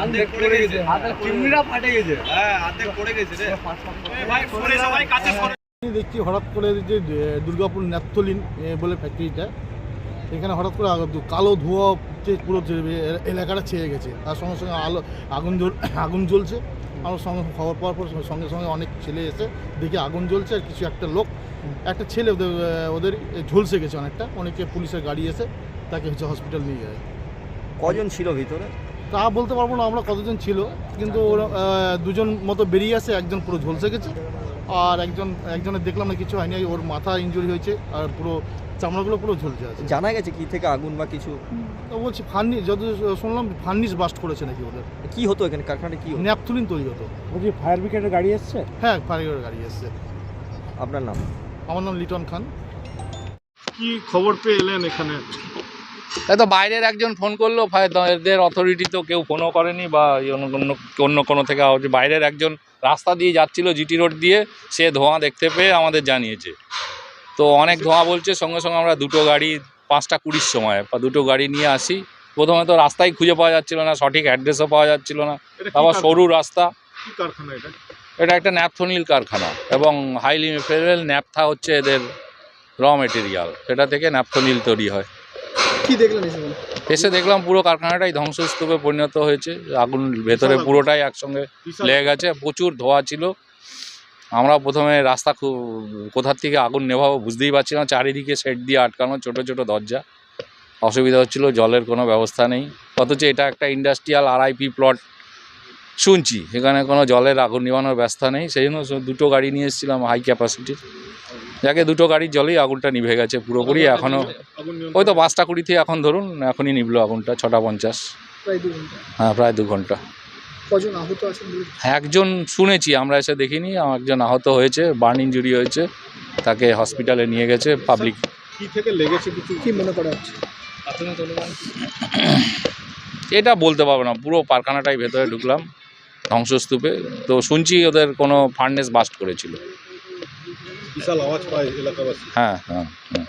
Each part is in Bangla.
অর্ধেক পড়ে গেছে। চিমনিটা ফাটে গেছে। হ্যাঁ অর্ধেক পড়ে গেছে রে। ভাই সরে সবাই কাছে সরে দেখছি হঠাৎ করে যে দুর্গাপুর ন্যাপথলিন এ, বলে ফ্যাক্টরিটা এখানে হঠাৎ করে কালো ধোঁয়া যে পুরো এলাকাটা ছেয়ে গেছে। তার সঙ্গে সঙ্গে আলো আগুন আগুন জ্বলছে। আমার সঙ্গে খবর পাওয়ার পর সঙ্গে সঙ্গে অনেক ছেলে এসে দেখে আগুন জ্বলছে আর কিছু একটা লোক একটা ছেলে ওদের ওদের ঝলসে গেছে অনেকটা। অনেকে পুলিশের গাড়ি এসে তাকে হচ্ছে হসপিটাল নিয়ে যায়। কজন ছিল ভিতরে? তা বলতে পারব না আমরা কতজন ছিল কিন্তু ওরা দুজন মতো বেরিয়ে আসে একজন পুরো ঝলসে গেছে আর একজন একজনের দেখলাম না কিছু হয়নি ওর মাথা ইঞ্জুরি হয়েছে আর পুরো চামড়াগুলো পুরো ঝলসে আছে। জানা গেছে কি থেকে আগুন বা কিছু? তো বলছি ফার্নিশ যত শুনলাম ফার্নিশ বাস্ট করেছে নাকি ওদের। কি হতো এখানে? কারখানাটা কি ন্যাপথুলিন তৈরি হতো। বলছি ফায়ার ব্রিগেডের গাড়ি এসছে? হ্যাঁ ফায়ার ব্রিগেডের গাড়ি এসছে। আপনার নাম? আমার নাম লিটন খান। কি খবর পেয়ে এলেন এখানে? তাই তো বাইরের একজন ফোন করল এদের অথরিটি তো কেউ ফোনও করেনি বা অন্য অন্য অন্য কোনো থেকে আওয়াজ বাইরের একজন রাস্তা দিয়ে যাচ্ছিল জিটি রোড দিয়ে সে ধোঁয়া দেখতে পেয়ে আমাদের জানিয়েছে। তো অনেক ধোঁয়া বলছে সঙ্গে সঙ্গে আমরা দুটো গাড়ি পাঁচটা কুড়ির সময় বা দুটো গাড়ি নিয়ে আসি। প্রথমে তো রাস্তাই খুঁজে পাওয়া যাচ্ছিল না সঠিক অ্যাড্রেসও পাওয়া যাচ্ছিল না। আবার সরু রাস্তা। এটা? একটা ন্যাপথনিল কারখানা এবং হাইলি মেটেরিয়াল ন্যাপথা হচ্ছে এদের র মেটেরিয়াল সেটা থেকে ন্যাপথনিল তৈরি হয়। কি দেখলেন এসে এসে দেখলাম পুরো কারখানাটাই ধ্বংসস্তূপে পরিণত হয়েছে। আগুন ভেতরে পুরোটাই একসঙ্গে লেগে গেছে। প্রচুর ধোয়া ছিল। আমরা প্রথমে রাস্তা খুব কোথার থেকে আগুন নেভাবো বুঝতেই পারছি না। চারিদিকে সেট দিয়ে আটকানো ছোট ছোট দরজা। অসুবিধা হচ্ছিল জলের কোনো ব্যবস্থা নেই। অথচ এটা একটা ইন্ডাস্ট্রিয়াল আরআইপি প্লট শুনছি এখানে কোনো জলের আগুন নেভানোর ব্যবস্থা নেই। সেই জন্য দুটো গাড়ি নিয়ে এসেছিলাম হাই ক্যাপাসিটির যাকে দুটো গাড়ির জলেই আগুনটা নিভে গেছে পুরোপুরি এখনও ওই তো পাঁচটা কুড়ি থেকে এখন ধরুন এখনই নিভলো আগুনটা ছটা পঞ্চাশ। প্রায় দু ঘণ্টা। হ্যাঁ প্রায় দু ঘণ্টা। কজন আহত আছেন একজন শুনেছি আমরা এসে দেখিনি একজন আহত হয়েছে বার্ন ইঞ্জুরি হয়েছে তাকে হসপিটালে নিয়ে গেছে পাবলিক। কি থেকে লেগেছে কিছু কি মনে করা হচ্ছে? এটা বলতে পারব না পুরো কারখানাটাই ভেতরে ঢুকলাম ধ্বংসস্তূপে। তো শুনছি ওদের কোনো ফার্নেস বাস্ট করেছিল। বিশাল আওয়াজ পায় এলাকাবাসী হ্যাঁ হ্যাঁ হ্যাঁ।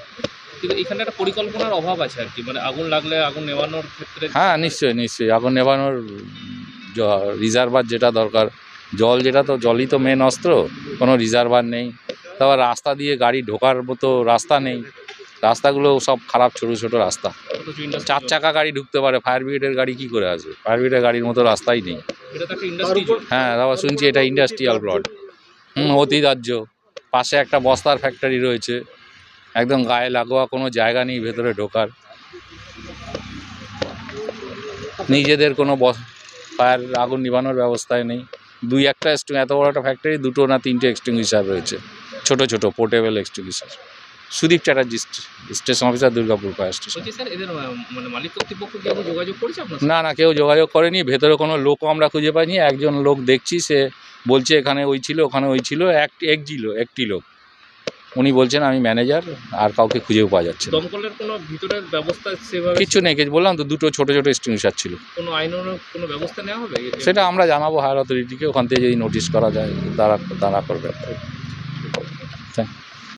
কিন্তু এখানে একটা পরিকল্পনার অভাব আছে আর কি মানে আগুন লাগলে আগুন নেভানোর ক্ষেত্রে হ্যাঁ নিশ্চয়ই নিশ্চয়ই। আগুন নেভানোর রিজার্ভার যেটা দরকার জল যেটা তো জলই তো মেন অস্ত্র কোনো রিজার্ভার নেই। তারপর রাস্তা দিয়ে গাড়ি ঢোকার মতো রাস্তা নেই। রাস্তাগুলো সব খারাপ ছোটো ছোটো রাস্তা। চার চাকা গাড়ি ঢুকতে পারে ফায়ার ব্রিগেডের গাড়ি কি করে আসবে? ফায়ার ব্রিগেডের গাড়ির মতো রাস্তাই নেই। এটা তো একটা ইন্ডাস্ট্রি হ্যাঁ তারপর শুনছি এটা ইন্ডাস্ট্রিয়াল প্লট হুম অতি রাজ্য পাশে একটা বস্তার ফ্যাক্টরি রয়েছে। একদম গায়ে লাগোয়া কোনো জায়গা নেই ভেতরে ঢোকার। নিজেদের কোনো ফায়ার আগুন নিভানোর ব্যবস্থায় নেই। দুই একটা এক্সটিং এত বড় একটা ফ্যাক্টরি দুটো না তিনটে এক্সটিংগুইশার রয়েছে। ছোট ছোট portable extinguisher Sudip Chatterjee station officer Durgapur fire station মানে আপনার না না কেউ যোগাযোগ করেনি। ভেতরে কোনো লোকও আমরা খুঁজে পাইনি। একজন লোক দেখছি সে বলছে এখানে ওই ছিল ওখানে ওই ছিল এক এক ছিল একটি লোক। উনি বলছেন আমি ম্যানেজার আর কাউকে খুঁজেও পাওয়া যাচ্ছে দমকলের কোনো ভিতরের ব্যবস্থা সেভাবে কিচ্ছু নেই কিছু বললাম তো দুটো ছোটো ছোটো এক্সটিংগুইশার ছিল। কোনো আইন কোনো ব্যবস্থা নেওয়া হবে? সেটা আমরা জানাব হায়ার অথরিটিকে ওখান থেকে যদি নোটিশ করা যায় তারা তারা করবে। থ্যাংক